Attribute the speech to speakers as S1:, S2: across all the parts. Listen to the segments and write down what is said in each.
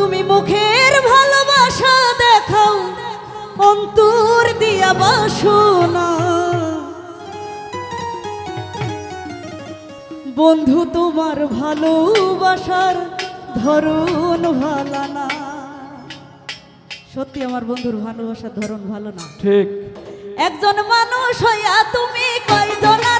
S1: তুমি মুখের ভালোবাসা দেখাও অন্তর দিয়া বাসো না। বন্ধু তোমার ভালোবাসার ধরুন ভালো না। সত্যি আমার বন্ধুর ভালোবাসার ধরন ভালো না।
S2: ঠিক।
S1: একজন মানুষ হইয়া তুমি কয়জনা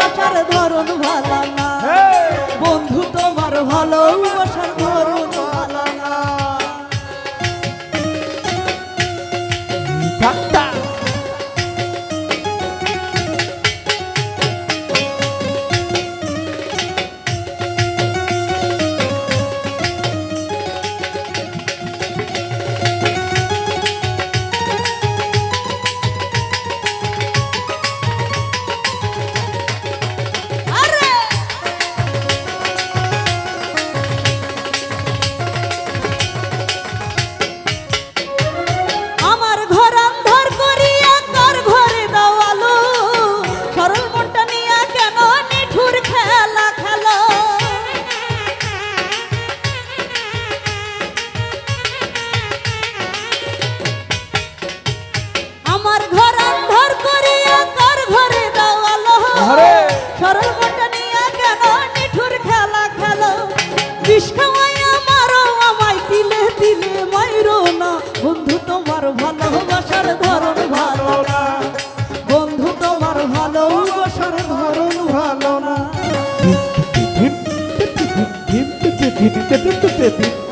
S1: টিপিতে টিপতে টিপ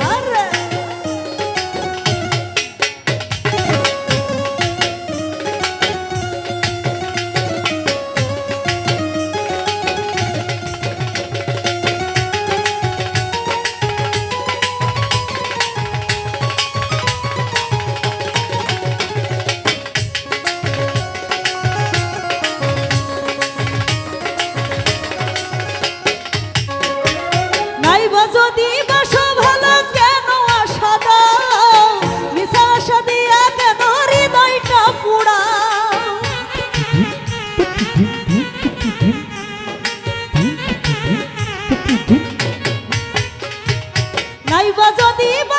S1: যদি বা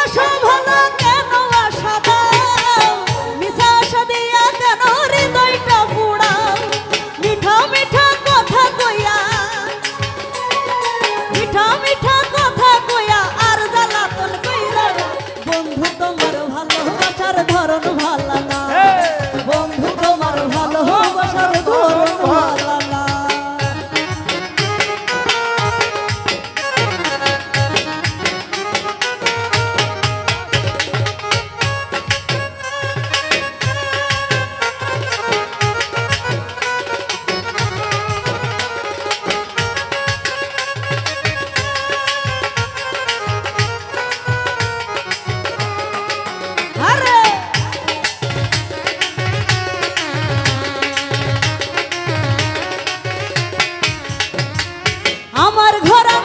S1: ঘরা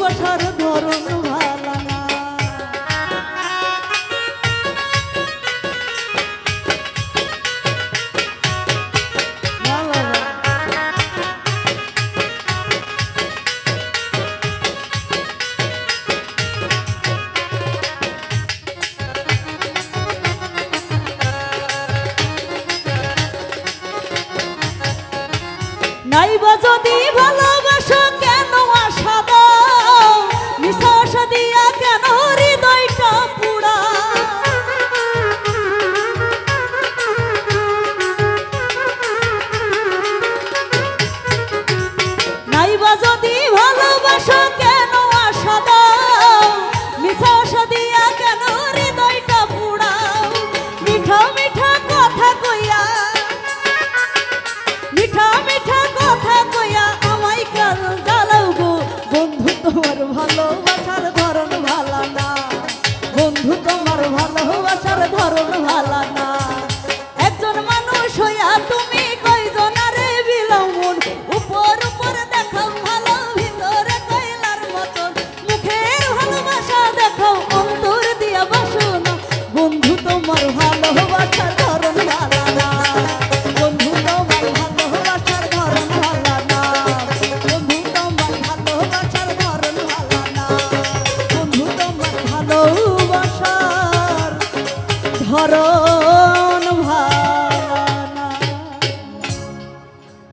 S1: বসার ধরন ভালা নাইবা যদি ভালো ধরন ভালো না। বন্ধু তোমার ভালোবাসার ধরন ভালো